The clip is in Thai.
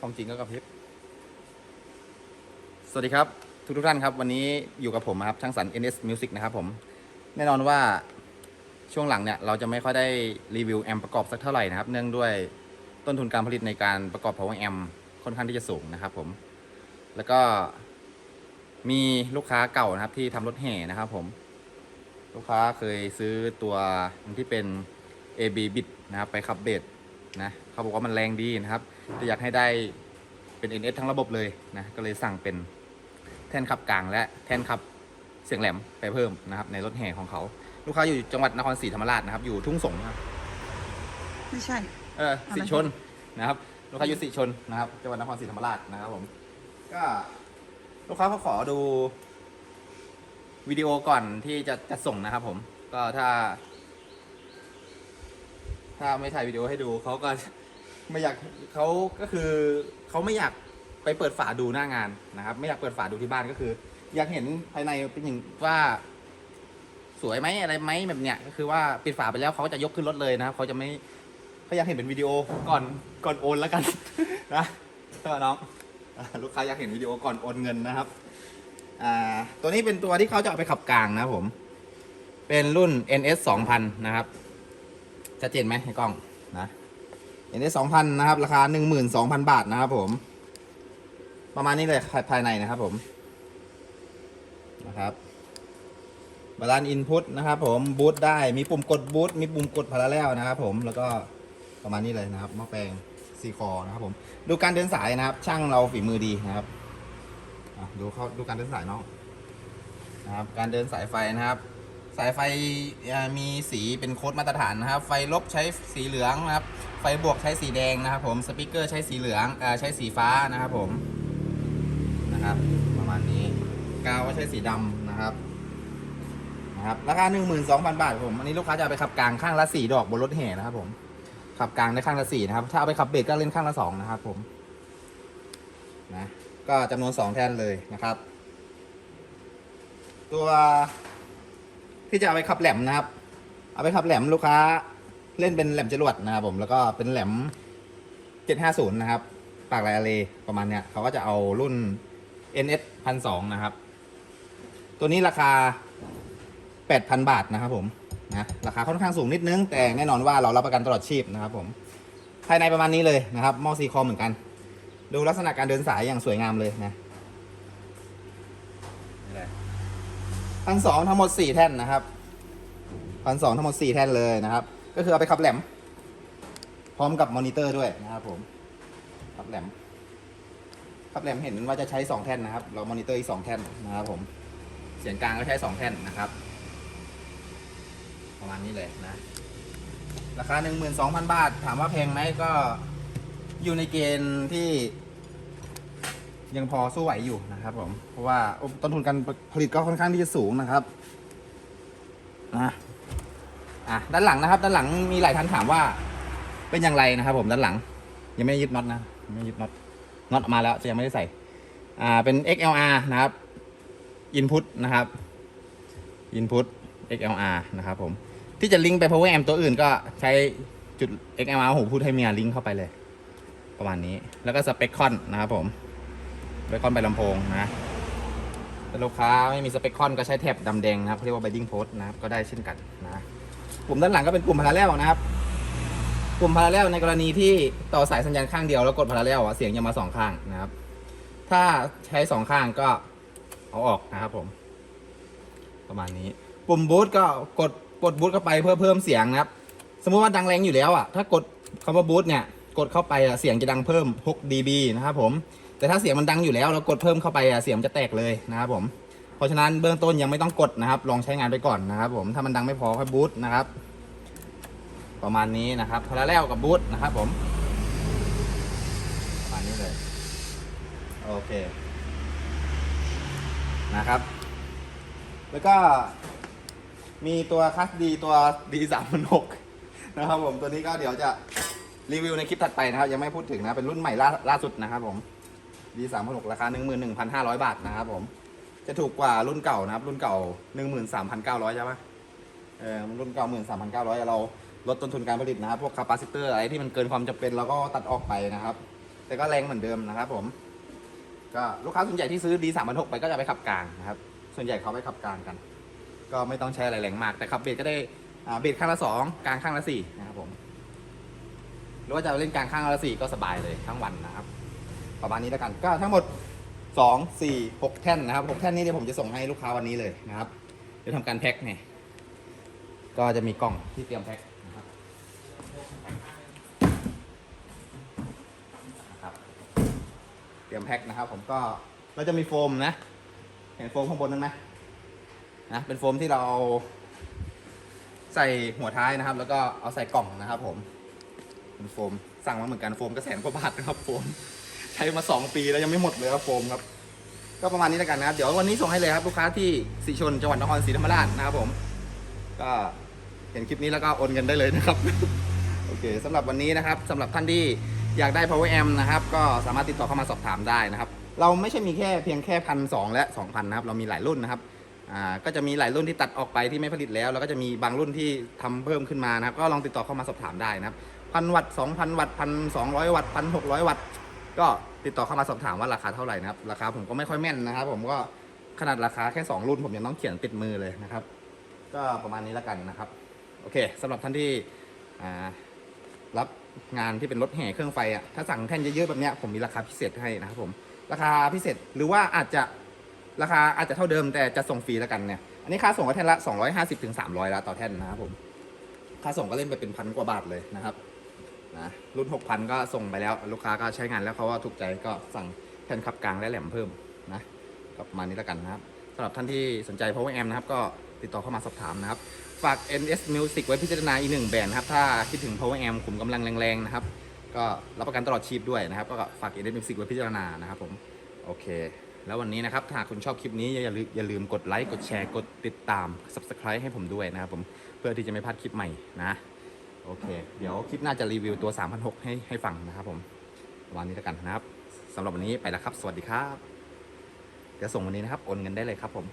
ของจริงก็กระพริบ สวัสดีครับ ทุกทุกท่านครับ วันนี้อยู่กับผมครับช่างสรร NS Music นะครับผม แน่นอนว่าช่วงหลังเนี่ย เราจะไม่ค่อยได้รีวิวแอมประกอบสักเท่าไหร่นะครับ เนื่องด้วยต้นทุนการผลิตในการประกอบ power amp ค่อนข้างที่จะสูงนะครับผม แล้วก็มีลูกค้าเก่านะครับที่ทำรถแห่นะครับผม ลูกค้าเคยซื้อตัวที่เป็น AB bit นะครับไปขับเบส นะเขาบอกว่ามันแรงดีนะครับแต่อยากให้ได้เป็น NS ทั้งระบบเลยนะก็เลยสั่งเป็นแท่นขับกลางและแท่นขับเสียงแหลมไปเพิ่มนะครับในรถแห่ของเขาลูกค้าอยู่จังหวัดนครศรีธรรมราชนะครับ อยู่ทุ่งสงนะครับไม่ใช่ เอออะไรสีชนนะครับลูกค้าอยู่สีชนนะครับจังหวัดนครศรีธรรมราชนะครับผมก็ลูกค้าเขาขอดูวิดีโอก่อนที่จะจะส่งนะครับผมก็ถ้า ถ้าไม่ถ่ายวิดีโอให้ดูเขาก็ไม่อยากเขาก็คือเขาไม่อยากไปเปิดฝาดูหน้างานนะครับ ไม่อยากเปิดฝาดูที่บ้านก็คือ อยากเห็นภายในเป็นอย่างว่าสวยไหมอะไรไหมแบบเนี้ยก็คือว่าปิดฝาไปแล้วเขาจะยกขึ้นรถเลยนะครับเขาจะไม่เขาอยากเห็นเป็นวิดีโอก่อนก่อนโอนแล้วกันนะเออน้องลูกค้าอยากเห็นวิดีโอก่อนโอนเงินนะครับอ่าตัวนี้เป็นตัวที่เขาจะเอาไปขับกลางนะผม เป็นรุ่น NS 2000 นะครับ ชัดเจนไหมในกล้องนะ NS 2000นนะครับ ราคา12,000บาทนะครับผม ประมาณนี้เลยภายในนะครับผมนะครับบาลานอินพุตนะครับผมบูตได้มีปุ่มกดบูตมีปุ่มกดพาราแล้วนะครับผมแล้วก็ประมาณนี้เลยนะครับหม้อแปลงซีคอนะครับผม ดูการเดินสายนะครับ ช่างเราฝีมือดีนะครับดูเขาดูการเดินสายเนาะนะครับ การเดินสายไฟนะครับ สายไฟมีสีเป็นโค้ดมาตรฐานนะครับ ไฟลบใช้สีเหลืองนะครับ ไฟบวกใช้สีแดงนะครับ ผม สปีกเกอร์ใช้สีเหลืองอใช้สีฟ้านะครับผม นะครับ ประมาณนี้ กาวก็ใช้สีดำนะครับ นะครับ ราคา 12,000 บาทผม อันนี้ลูกค้าจะเอาไปขับกลางข้างละ4ดอกบนรถแห่นะครับผม ขับกลางได้ข้างละ4นะครับ ถ้าเอาไปขับเบสก็เล่นข้างละ2นะครับ ผม นะ ก็จำนวน 2 แท่นเลยนะครับ ตัว ที่จะเอาไปขับแหลมนะครับ เอาไปขับแหลมลูกค้า เล่นเป็นแหลมจรวดนะครับผมแล้วก็เป็นแหลม 750 นะครับ ปากลายอะเลประมาณเนี้ยเขาก็จะเอารุ่น NS 1,200นะครับ ตัวนี้ราคา 8,000 บาทนะครับผมนะราคาค่อนข้างสูงนิดนึง แต่แน่นอนว่าเรารับประกันตลอดชีพนะครับผมภายในประมาณนี้เลยนะครับมอซีคอมเหมือนกัน ดูลักษณะการเดินสายอย่างสวยงามเลยนะ พันสองทั้งหมดสี่แท่นนะครับพันสองทั้งหมดสี่แท่นเลยนะครับ ก็คือเอาไปขับแหลม พร้อมกับมอนิเตอร์ด้วยนะครับผมขับแหลมขับแหลมเห็นว่าจะใช้สองแท่นนะครับ เรามอนิเตอร์อีกสองแท่นนะครับผม เสียงกลางก็ใช้สองแท่นนะครับ ประมาณนี้เลยนะ ราคา12,000บาท ถามว่าแพงไหมก็อยู่ในเกณฑ์ที่ ยังพอสู้ไหวอยู่นะครับผม เพราะว่าต้นทุนการผลิตก็ค่อนข้างที่จะสูงนะครับนะอะด้านหลังนะครับ ด้านหลังมีหลายท่านถามว่า เป็นอย่างไรนะครับ ผมด้านหลัง ยังไม่ยึดน็อตนะยังไม่ยึดน็อตน็อตออกมาแล้วแต่ยังไม่ได้ใส่ อ่าเป็น XLR นะครับ input นะครับ input XLR นะครับผมที่จะลิงก์ไป power amp ตัวอื่นก็ใช้จุด XLR หูพูดให้เมียลิงก์เข้าไปเลย ประมาณนี้แล้วก็สเปคคอนนะครับผม เปคอนไปลำโพงนะถ้าลูกค้าไม่มีสเปคคอนก็ใช้แท็บดำแดงนะครับเรียกว่า binding post นะครับก็ได้เช่นกันนะปุ่มด้านหลังก็เป็นปุ่มพาราเรลนะครับปุ่มพาราเรลในกรณีที่ต่อสายสัญญาณข้างเดียวแล้วกดพาราเรลเสียงจะมาสองข้างนะครับ ถ้าใช้สองข้างก็เอาออกนะครับผม ประมาณนี้ปุ่มบูทก็กดกดบูทเข้าไปเพื่อเพิ่มเสียงนะครับ สมมุติว่าดังแรงอยู่แล้วอะถ้ากดคำว่าบูทเนี่ยกดเข้าไปอะเสียงจะดังเพิ่ม 6 dB นะครับผม แต่ถ้าเสียงมันดังอยู่แล้วเรากดเพิ่มเข้าไปอะเสียงจะแตกเลยนะครับผม เพราะฉะนั้นเบื้องต้นยังไม่ต้องกดนะครับ ลองใช้งานไปก่อนนะครับ ผมถ้ามันดังไม่พอค่อยบูทนะครับ ประมาณนี้นะครับพาราเรลกับบูทนะครับ ผมประมาณนี้เลยโอเคนะครับ แล้วก็มีตัวคัสดีตัว D 3 6 0นะครับผมตัวนี้ก็เดี๋ยวจะรีวิวในคลิปถัดไปนะครับ ยังไม่พูดถึงนะ เป็นรุ่นใหม่ล่าล่าสุดนะครับผม D 3 6 0ราคา 11,500 บาทนะครับผม จะถูกกว่ารุ่นเก่านะครับ รุ่นเก่า 13,900 ใช่ไหมเออรุ่นเก่า 13,900 เราลดต้นทุนการผลิตนะครับ พวกคาปาซิเตอร์อะไรที่มันเกินความจำเป็นเราก็ตัดออกไปนะครับ แต่ก็แรงเหมือนเดิมนะครับผม ก็ลูกค้าส่วนใหญ่ที่ซื้อ D 3 6 0ไปก็จะไปขับกลางนะครับ ส่วนใหญ่เขาไปขับกลางกัน ก็ไม่ต้องใช้อะไรแรงมาก แต่ขับเบสก็ได้อ่าเบสข้างละสองกลางข้างละสี่นะครับผมหรือว่าจะเล่นกลางข้างละสี่ก็สบายเลยทั้งวันนะครับ ประมาณนี้แล้วกัน ก็ทั้งหมดสองสี่หกแท่นนะครับหกแท่นนี้เดี๋ยวผมจะส่งให้ลูกค้าวันนี้เลยนะครับ เดี๋ยวทำการแพ็คเนี่ยก็จะมีกล่องที่เตรียมแพ็คนะครับ เตรียมแพ็คนะครับ ผมก็เราจะมีโฟมนะ เห็นโฟมข้างบนนั้นไหมนะ เป็นโฟมที่เราเอาใส่หัวท้ายนะครับ แล้วก็เอาใส่กล่องนะครับ ผมเป็นโฟม สั่งมาเหมือนกันโฟมก็แสนกว่าบาทนะครับโฟม ใช้มาสองปีแล้วยังไม่หมดเลยครับโฟมครับ ก็ประมาณนี้แล้วกันนะครับ เดี๋ยววันนี้ส่งให้เลยครับลูกค้าที่สีชนจังหวัดนครศรีธรรมราชนะครับผม ก็เห็นคลิปนี้แล้วก็โอนเงินได้เลยนะครับ โอเคสำหรับวันนี้นะครับสำหรับท่านที่อยากได้ power amp นะครับ ก็สามารถติดต่อเข้ามาสอบถามได้นะครับ เราไม่ใช่มีแค่เพียงแค่พันสและสองพันนะครับ เรามีหลายรุ่นนะครับก็จะมีหลายรุ่นที่ตัดออกไปที่ไม่ผลิตแล้ว แล้วก็จะมีบางรุ่นที่ทำเพิ่มขึ้นมานะครับ ก็ลองติดต่อเข้ามาสอบถามได้นะครับพันวัตต์สองพันวัตต์พันสองร้อยวัตต์พันหกร้อยวัตต์ ก็ติดต่อเข้ามาสอบถามว่าราคาเท่าไหร่นะครับ ราคาผมก็ไม่ค่อยแม่นนะครับ ผมก็ขนาดราคาแค่ 2 รุ่นผมยังต้องเขียนติดมือเลยนะครับ ก็ประมาณนี้แล้วกันนะครับ โอเคสำหรับท่านที่รับงานที่เป็นรถแห่เครื่องไฟอะถ้าสั่งแท่นเยอะๆแบบเนี้ยผมมีราคาพิเศษให้นะครับผมราคาพิเศษหรือว่าอาจจะราคาอาจจะเท่าเดิมแต่จะส่งฟรีแล้วกันเนี่ยอันนี้ค่าส่งก็แท่นละ 250ถึง300 แล้วต่อแท่นนะครับผมค่าส่งก็เล่นไปเป็นพันกว่าบาทเลยนะครับ นะรุ่น 6,000 ก็ส่งไปแล้ว ลูกค้าก็ใช้งานแล้วเขาว่าถูกใจก็สั่งแผ่นขับกลางและแหลมเพิ่มนะก็ประมาณนี้แล้วกันนะครับสำหรับท่านที่สนใจ power amp นะครับก็ติดต่อเข้ามาสอบถามนะครับ ฝาก NS Music ไว้พิจารณาอีกหนึ่งแบรนด์ครับถ้าคิดถึง power amp ขุมกำลังแรงๆนะครับก็รับประกันตลอดชีพด้วยนะครับ ก็ฝาก NS Music ไว้พิจารณานะครับผมโอเค แล้ววันนี้นะครับหากคุณชอบคลิปนี้อย่าลืมอย่าลืมกดไลค์กดแชร์กดติดตาม subscribe ให้ผมด้วยนะครับผมเพื่อที่จะไม่พลาดคลิปใหม่นะ โอเค เดี๋ยวคลิปหน้าจะรีวิวตัว 3,600 ให้ให้ฟังนะครับผมวันนี้แล้วกันนะครับสำหรับวันนี้ไปแล้วครับ สวัสดีครับ เดี๋ยวส่งวันนี้นะครับ โอนเงินได้เลยครับผม